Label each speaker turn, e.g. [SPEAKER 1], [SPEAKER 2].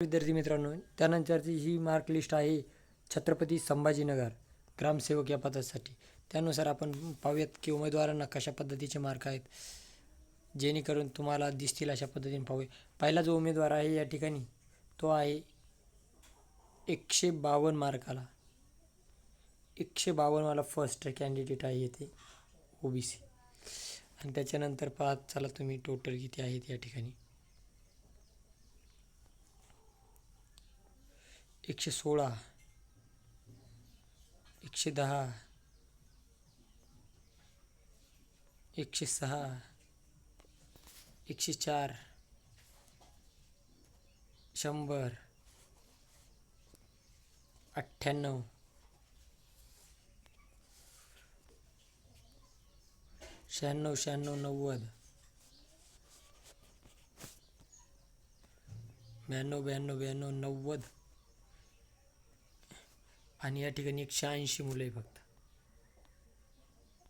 [SPEAKER 1] विद्यार्थी मित्रांनो त्यानंतरची ही मार्क लिस्ट आहे छत्रपती संभाजीनगर ग्रामसेवक या पदासाठी. त्यानुसार आपण पाहूयात की उमेदवारांना कशा पद्धतीचे मार्क आहेत जेणेकरून तुम्हाला दिसतील अशा पद्धतीने पाहूया. पहिला जो उमेदवार आहे या ठिकाणी तो आहे एकशे बावन्न मार्काला. एकशे बावन्नवाला फर्स्ट कॅन्डिडेट आहे येथे ओ बी सी आणि त्याच्यानंतर पाहत चला तुम्ही टोटल किती आहेत या ठिकाणी. एकशे सोळा एकशे दहा एकशे सहा एकशे चार शंभर अठ्ठ्याण्णव. शहाण्णव शहाण्णव नव्वद. ब्याण्णव ब्याण्णव ब्याण्णव नव्वद. आणि या ठिकाणी एकशे ऐंशी मुलं आहे फक्त.